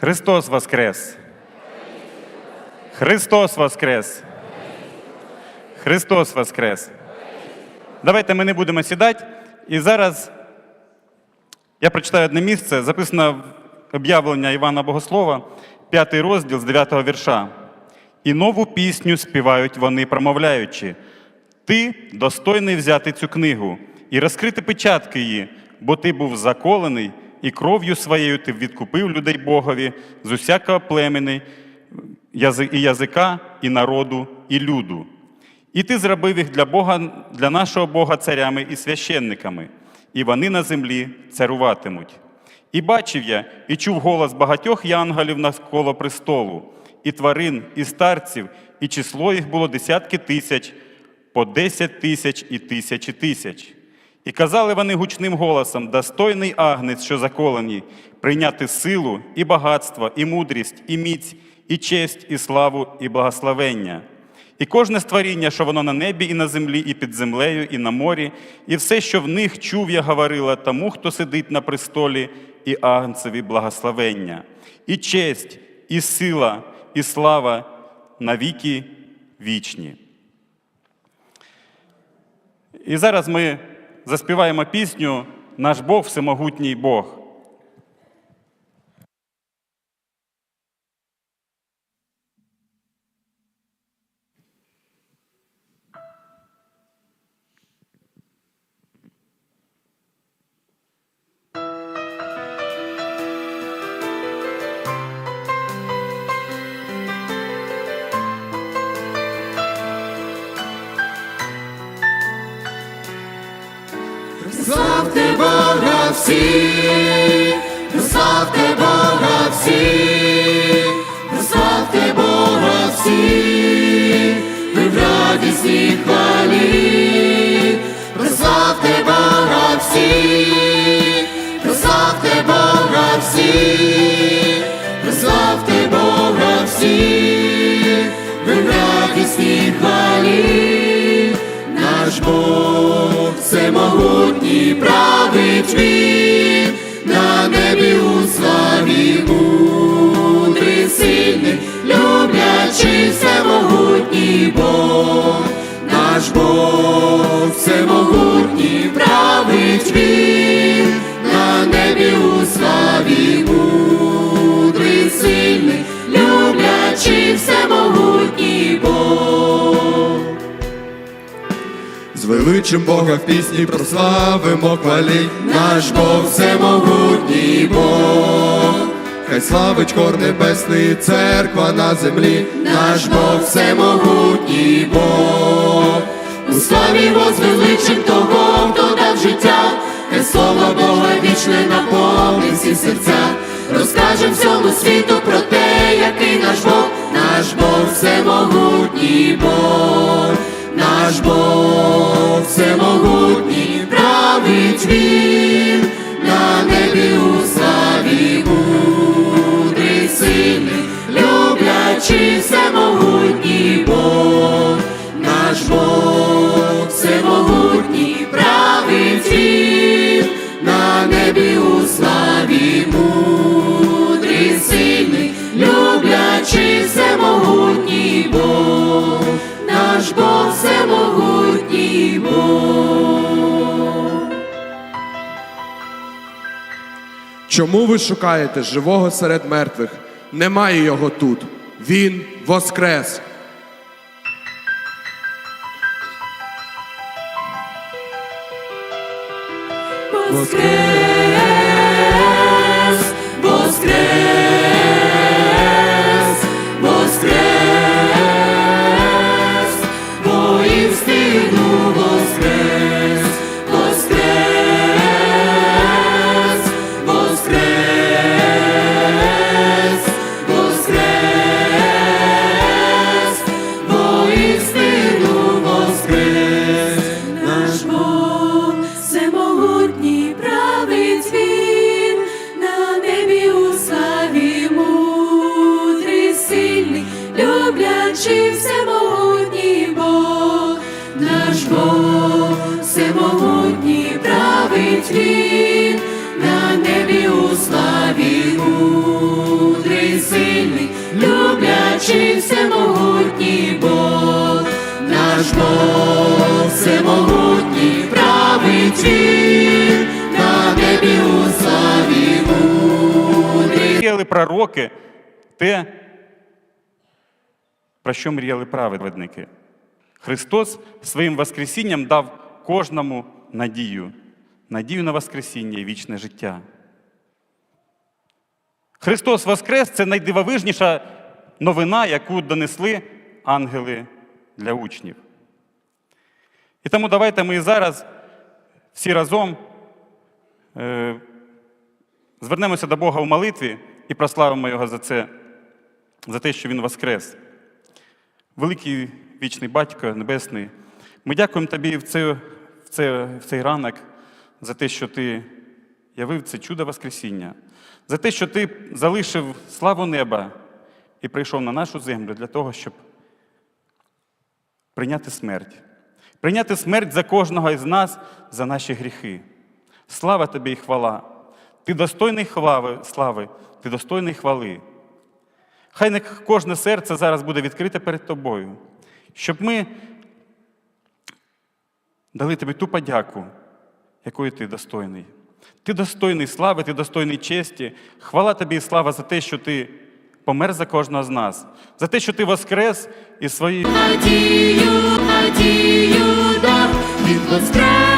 Христос Воскрес! Христос Воскрес! Христос Воскрес! Давайте ми не будемо сідати. І зараз я прочитаю одне місце, записано в об'явлення Івана Богослова, п'ятий розділ з 9 вірша. І нову пісню співають вони, промовляючи. Ти достойний взяти цю книгу і розкрити печатки її, бо ти був заколений, і кров'ю своєю ти відкупив людей Богові з усякого племени, і язика, і народу, і люду. І ти зробив їх для Бога, для нашого Бога царями і священниками, і вони на землі царюватимуть. І бачив я, і чув голос багатьох янголів навколо престолу, і тварин, і старців, і число їх було десятки тисяч, по десять тисяч і тисячі тисяч. І казали вони гучним голосом: достойний агнець, що заколені, прийняти силу, і багатство, і мудрість, і міць, і честь, і славу, і благословення. І кожне створіння, що воно на небі, і на землі, і під землею, і на морі, і все, що в них чув, я говорила тому, хто сидить на престолі, і агнцеві благословення, і честь, і сила, і слава навіки вічні. І зараз ми заспіваємо пісню Наш Бог всемогутній Бог. Всі, славте Бога всі, славте Бога всі, ви в радісній хвалі, прославте Бога всі, прославте Бога всі, прославте Бога всі, ви в радісній хвалі, наш Бог всемогутній правий він, Звеличим Бога в пісні прославимо хваліть. Наш Бог всемогутній Бог, Хай славить хор небесний, церква на землі. наш Бог всемогутній Бог, у славі возвеличим того, хто дав життя, хай слово Бога вічне наповнить всі серця. Розкажем всьому світу про те, який наш Бог, наш Бог всемогутній Бог, наш Бог всемогутній править він Чому ви шукаєте живого серед мертвих? Немає його тут. Він воскрес. Воскрес, люблячий всемогутній Бог, наш Бог всемогутній, править він, на небі у славі мудрий. Мріяли пророки те, про що мріяли праведники. Христос своїм Воскресінням дав кожному надію, надію на Воскресіння і вічне життя. Христос Воскрес це найдивовижніша новина, яку донесли ангели для учнів. І тому давайте ми зараз всі разом е, звернемося до Бога в молитві і прославимо Його за це, за те, що Він воскрес. Великий вічний батько Небесний, ми дякуємо Тобі в, це, в, це, в цей ранок за те, що Ти явив це чудо Воскресіння, за те, що Ти залишив славу неба і прийшов на нашу землю для того, щоб прийняти смерть. Прийняти смерть за кожного із нас за наші гріхи. Слава тобі і хвала. Ти достойний хвави, слави, ти достойний хвали. Хай не кожне серце зараз буде відкрите перед тобою, щоб ми дали тобі ту подяку, якої ти достойний. Ти достойний слави, ти достойний честі. Хвала тобі і слава за те, що ти помер за кожного з нас, за те, що ти воскрес і свої. Надію, надію да, він воскрес.